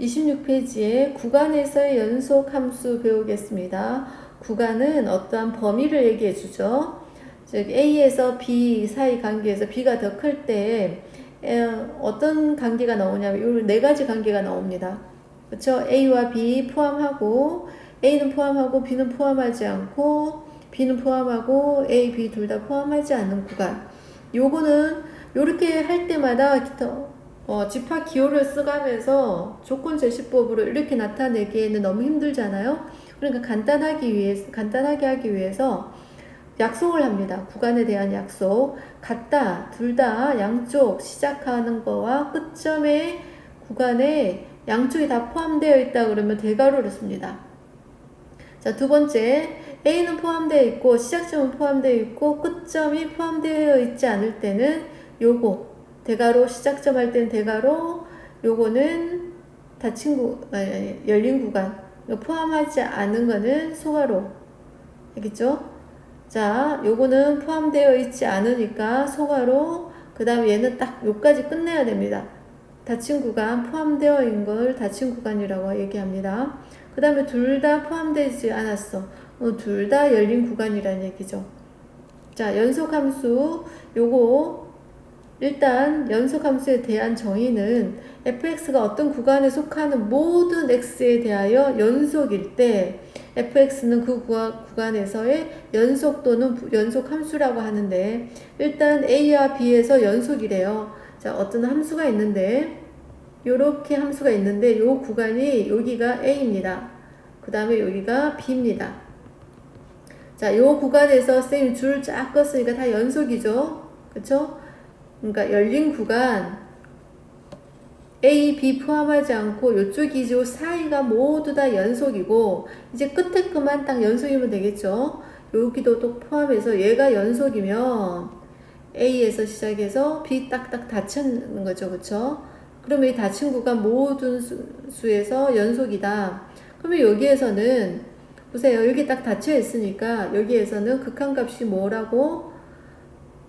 26페이지에 구간에서의 연속 함수 배우겠습니다. 구간은 어떠한 범위를 얘기해 주죠. 즉 A에서 B 사이 관계에서 B가 더 클 때 어떤 관계가 나오냐면 이네 가지 관계가 나옵니다. 그렇죠? A와 B 포함하고 A는 포함하고 B는 포함하지 않고 B는 포함하고 A, B 둘 다 포함하지 않는 구간. 요거는 요렇게 할 때마다 어, 집합 기호를 쓰가면서 조건 제시법으로 이렇게 나타내기에는 너무 힘들잖아요. 그러니까 간단하기 위해서 간단하게 하기 위해서 약속을 합니다. 구간에 대한 약속. 같다, 둘 다 양쪽 시작하는 거와 끝점의 구간에 양쪽이 다 포함되어 있다 그러면 대괄호를 씁니다. 자, 두 번째. A는 포함되어 있고 시작점은 포함되어 있고 끝점이 포함되어 있지 않을 때는 요거 대괄호 시작점 할 때는 대괄호 요거는 닫힌 구 아니, 아니, 열린 구간 포함하지 않은 거는 소괄호 알겠죠? 자 요거는 포함되어 있지 않으니까 소괄호 그 다음에 얘는 딱 요까지 끝내야 됩니다. 닫힌 구간 포함되어 있는 걸 닫힌 구간이라고 얘기합니다. 그 다음에 둘 다 포함되지 않았어. 어, 둘 다 열린 구간이라는 얘기죠. 자, 연속함수 요거 일단 연속함수에 대한 정의는 fx가 어떤 구간에 속하는 모든 x에 대하여 연속일 때 fx는 그 구간에서의 연속 또는 연속 함수라고 하는데 일단 a와 b에서 연속이래요. 자, 어떤 함수가 있는데 요렇게 함수가 있는데 요 구간이 여기가 a입니다. 그 다음에 여기가 b입니다. 자, 요 구간에서 쌤이 줄 쫙 껐으니까 다 연속이죠. 그쵸? 그러니까 열린 구간 A, B 포함하지 않고 요쪽이 죠 사이가 모두 다 연속이고 이제 끝에 그만 딱 연속이면 되겠죠. 여기도 또 포함해서 얘가 연속이면 A에서 시작해서 B 딱딱 닫히는 거죠. 그쵸? 그러면 이 닫힌 구간 모든 수, 에서 연속이다. 그러면 여기에서는 보세요. 여기 딱 닫혀 있으니까 여기에서는 극한값이 뭐라고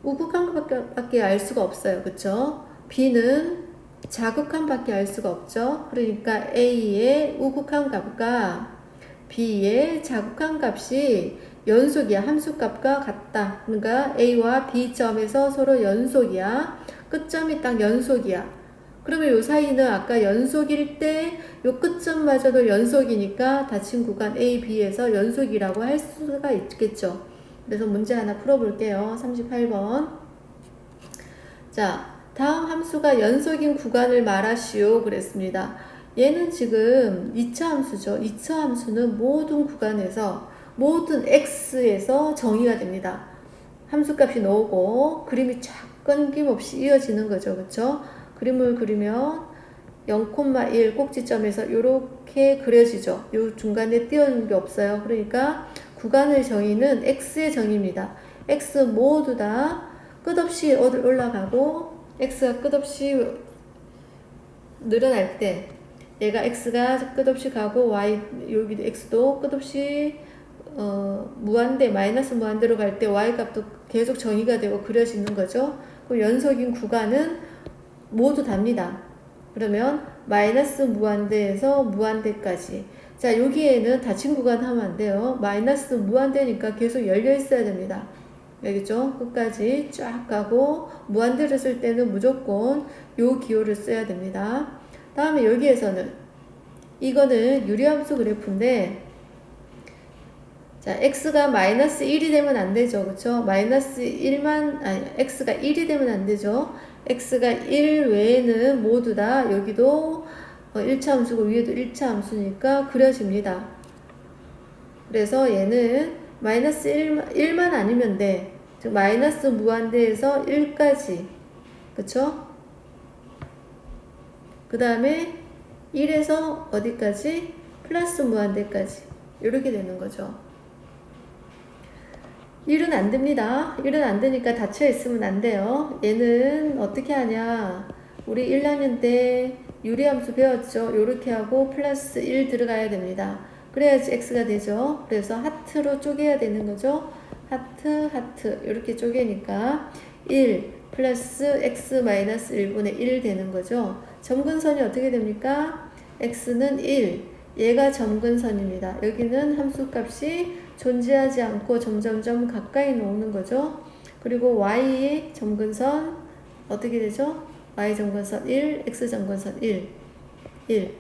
우극한밖에 알 수가 없어요. 그쵸? B는 자극한밖에 알 수가 없죠. 그러니까 A의 우극한 값과 B의 자극한 값이 연속이야. 함수값과 같다. 그러니까 A와 B 점에서 서로 연속이야. 끝점이 딱 연속이야. 그러면 이 사이는 아까 연속일 때이 끝점마저도 연속이니까 닫힌 구간 A, B에서 연속이라고 할 수가 있겠죠. 그래서 문제 하나 풀어볼게요. 38번. 자, 다음 함수가 연속인 구간을 말하시오. 그랬습니다. 얘는 지금 2차 함수죠. 2차 함수는 모든 구간에서 모든 x에서 정의가 됩니다. 함수값이 나오고 그림이 쫙 끊김없이 이어지는 거죠. 그렇죠? 그림을 그리면 0,1 꼭지점에서 이렇게 그려지죠. 이 중간에 띄어놓은 게 없어요. 그러니까 구간의 정의는 x의 정의입니다. x 모두 다 끝없이 올라가고 x가 끝없이 늘어날 때 얘가 x가 끝없이 가고 y 여기도 x도 끝없이 어, 무한대 마이너스 무한대로 갈 때 y 값도 계속 정의가 되고 그려지는 거죠. 그 연속인 구간은 모두 답니다. 그러면 마이너스 무한대에서 무한대까지. 자, 여기에는 닫힌 구간 하면 안 돼요. 마이너스 무한대니까 계속 열려 있어야 됩니다. 알겠죠? 끝까지 쫙 가고 무한대를 쓸 때는 무조건 요 기호를 써야 됩니다. 다음에 여기에서는 이거는 유리함수 그래프인데 자, x가 마이너스 1이 되면 안 되죠. 그쵸? 마이너스 1만, 아니, x가 1이 되면 안 되죠. x가 1 외에는 모두 다 여기도 1차 어, 함수고 위에도 1차 함수니까 그려집니다. 그래서 얘는 마이너스 1, 1만 아니면 돼. 즉 마이너스 무한대에서 1까지 그쵸? 그 다음에 1에서 어디까지? 플러스 무한대까지 이렇게 되는 거죠. 1은 안 됩니다. 1은 안 되니까 닫혀 있으면 안 돼요. 얘는 어떻게 하냐. 우리 1학년 때 유리함수 배웠죠. 요렇게 하고 플러스 1 들어가야 됩니다. 그래야지 x가 되죠. 그래서 하트로 쪼개야 되는 거죠. 하트, 하트. 이렇게 쪼개니까 1 플러스 x 마이너스 1분의 1 되는 거죠. 점근선이 어떻게 됩니까? x는 1. 얘가 점근선입니다. 여기는 함수값이 존재하지 않고 점점점 가까이 오는 거죠. 그리고 y 점근선 어떻게 되죠? Y 점근선 1, x 점근선 1. 1.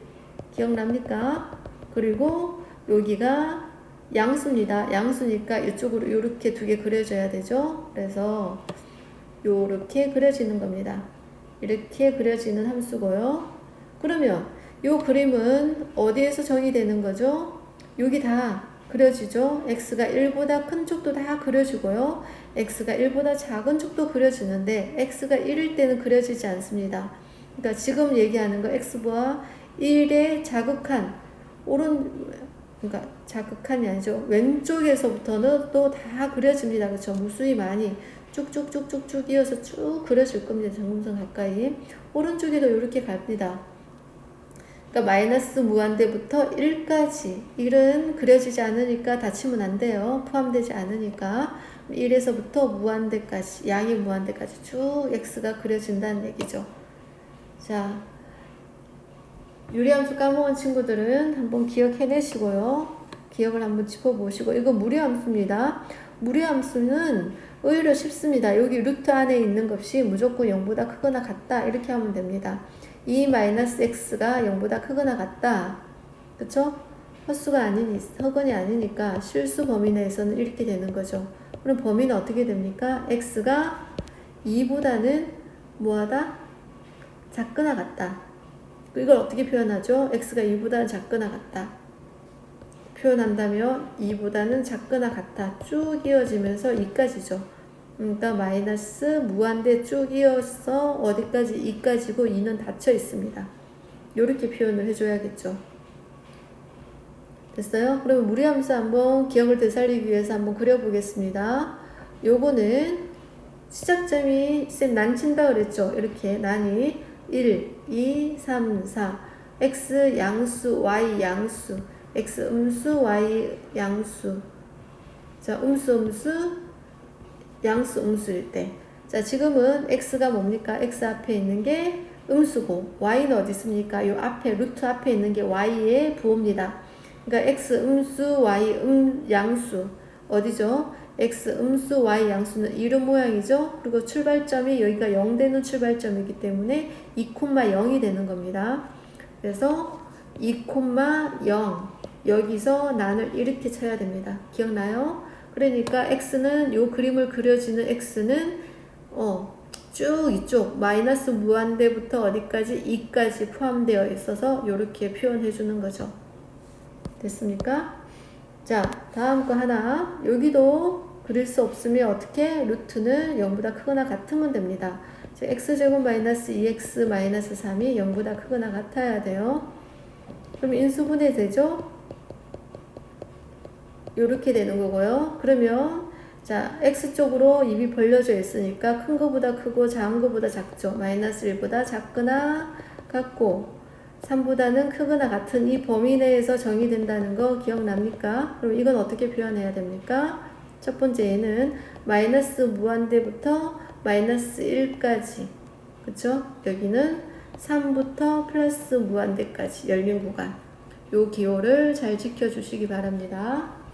기억납니까? 그리고 여기가 양수입니다. 양수니까 이쪽으로 이렇게 두 개 그려져야 되죠. 그래서 이렇게 그려지는 겁니다. 이렇게 그려지는 함수고요. 그러면 이 그림은 어디에서 정의되는 거죠? 여기 다 그려지죠. x가 1보다 큰 쪽도 다 그려지고요. x가 1보다 작은 쪽도 그려지는데 x가 1일 때는 그려지지 않습니다. 그러니까 지금 얘기하는 거 x와 1의 자극한 오른 그러니까 자극한이 아니죠. 왼쪽에서부터는 또 다 그려집니다. 그렇죠? 무수히 많이 쭉쭉쭉쭉쭉 이어서 쭉 그려질 겁니다. 정금선 가까이. 오른쪽에도 이렇게 갑니다. 그러니까 마이너스 무한대부터 1까지 1은 그려지지 않으니까 닫히면 안 돼요. 포함되지 않으니까 1에서부터 무한대까지 양이 무한대까지 쭉 x가 그려진다는 얘기죠. 자, 유리함수 까먹은 친구들은 한번 기억해내시고요. 기억을 한번 짚어보시고 이거 무리함수입니다. 무리함수는 오히려 쉽습니다. 여기 루트 안에 있는 것이 무조건 0보다 크거나 같다 이렇게 하면 됩니다. 2-x가 0보다 크거나 같다. 그쵸? 헛수가 아니니, 허건이 아니니까 실수 범위 내에서는 이렇게 되는 거죠. 그럼 범위는 어떻게 됩니까? x가 2보다는 뭐하다? 작거나 같다. 이걸 어떻게 표현하죠? x가 2보다는 작거나 같다. 표현한다면 2보다는 작거나 같다. 쭉 이어지면서 2까지죠. 그러니까 마이너스 무한대 쭉 이어서 어디까지 2까지고 2는 닫혀 있습니다. 이렇게 표현을 해줘야겠죠. 됐어요? 그러면 무리함수 한번 기억을 되살리기 위해서 한번 그려보겠습니다. 요거는 시작점이 쌤 난친다 그랬죠? 이렇게 난이 1, 2, 3, 4 x 양수, y 양수 x 음수, y 양수 자 음수 음수 양수 음수일 때. 자, 지금은 x가 뭡니까? x 앞에 있는 게 음수고, y는 어디 있습니까? 요 앞에, 루트 앞에 있는 게 y의 부호입니다. 그러니까 x 음수, y 음, 양수. 어디죠? x 음수, y 양수는 이런 모양이죠? 그리고 출발점이 여기가 0 되는 출발점이기 때문에 2,0이 되는 겁니다. 그래서 2,0 여기서 난을 이렇게 쳐야 됩니다. 기억나요? 그러니까 x는 요 그림을 그려지는 x는 어, 쭉 이쪽 마이너스 무한대부터 어디까지 2까지 포함되어 있어서 이렇게 표현해 주는 거죠. 됐습니까? 자, 다음 거 하나. 여기도 그릴 수 없으면 어떻게 루트는 0보다 크거나 같으면 됩니다. x제곱 마이너스 2x 마이너스 3이 0보다 크거나 같아야 돼요. 그럼 인수분해 되죠? 이렇게 되는 거고요. 그러면 자 x쪽으로 입이 벌려져 있으니까 큰 거보다 크고 작은 거보다 작죠. 마이너스 1보다 작거나 같고 3보다는 크거나 같은 이 범위 내에서 정의된다는 거 기억납니까? 그럼 이건 어떻게 표현해야 됩니까? 첫 번째에는 마이너스 무한대부터 마이너스 1까지 그쵸? 여기는 3부터 플러스 무한대까지 열린 구간 요 기호를 잘 지켜주시기 바랍니다.